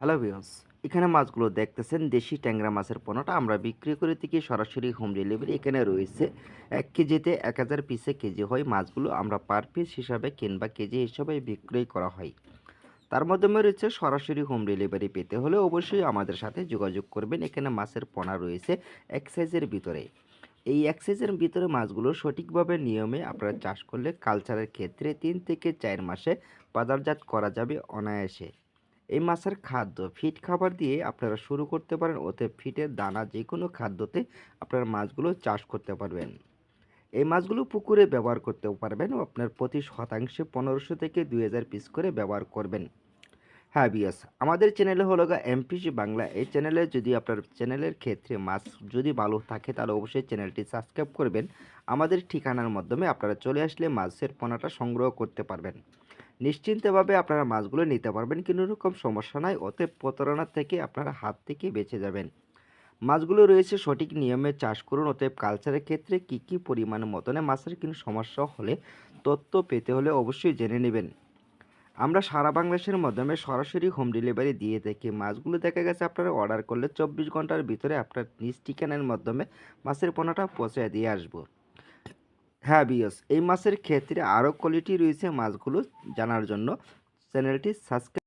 Hello viewers এখানে মাছগুলো দেখতেছেন দেশি ট্যাংরা মাছের পোনাটা। আমরা বিক্রি করে থেকে সরাসরি হোম ডেলিভারি এখানে রয়েছে এক কেজিতে এক হাজার পিসে কেজি হয় মাছগুলো। আমরা পার পিস হিসাবে কিংবা কেজি হিসাবে বিক্রয় করা হয়। তার মাধ্যমে রয়েছে সরাসরি হোম ডেলিভারি পেতে হলে অবশ্যই আমাদের সাথে যোগাযোগ করবেন। এখানে মাছের পোনা রয়েছে এক সাইজের ভিতরে। এই এক সাইজের ভিতরে মাছগুলো সঠিকভাবে নিয়মে আপনারা চাষ করলে কালচারের ক্ষেত্রে তিন থেকে চার মাসে বাজারজাত করা যাবে অনায়াসে। এই মাছের খাদ্য ফিট খাবার দিয়ে আপনারা শুরু করতে পারেন। ওতে ফিটের দানা যে কোনো খাদ্যতে আপনার মাছগুলো চাষ করতে পারবেন। এই মাছগুলো পুকুরে ব্যবহার করতে পারবেন ও আপনার প্রতি শতাংশে পনেরোশো থেকে দুই হাজার পিস করে ব্যবহার করবেন। হ্যাঁ বিয়াস আমাদের চ্যানেলে হলো গা এমপিসি বাংলা। এই চ্যানেলে যদি আপনার চ্যানেলের ক্ষেত্রে মাছ যদি ভালো থাকে, তাহলে অবশ্যই চ্যানেলটি সাবস্ক্রাইব করবেন। আমাদের ঠিকানার মাধ্যমে আপনারা চলে আসলে মাছের পোনাটা সংগ্রহ করতে পারবেন। নিশ্চিন্তভাবে আপনারা মাছগুলো নিতে পারবেন, কোনো রকম সমস্যা নাই। ওতে প্রতারণা থেকে আপনারা হাত থেকে বেঁচে যাবেন। মাছগুলো রয়েছে, সঠিক নিয়মে চাষ করুন। অতএব কালচারের ক্ষেত্রে কী কী পরিমাণ মতনে মাছের কোনো সমস্যা হলে তথ্য পেতে হলে অবশ্যই জেনে নেবেন। আমরা সারা বাংলাদেশের মাধ্যমে সরাসরি হোম ডেলিভারি দিয়ে থাকি। মাছগুলো দেখা গেছে আপনারা অর্ডার করলে চব্বিশ ঘণ্টার ভিতরে আপনার নিজ ঠিকানার মাধ্যমে মাছের পোনাটা পৌঁছে দিয়ে আসব। হ্যাঁ বিয়স এই মাছের ক্ষেত্রে আরও কোয়ালিটি রয়েছে মাছগুলো জানার জন্য। চ্যানেলটি সাবস্ক্রাইব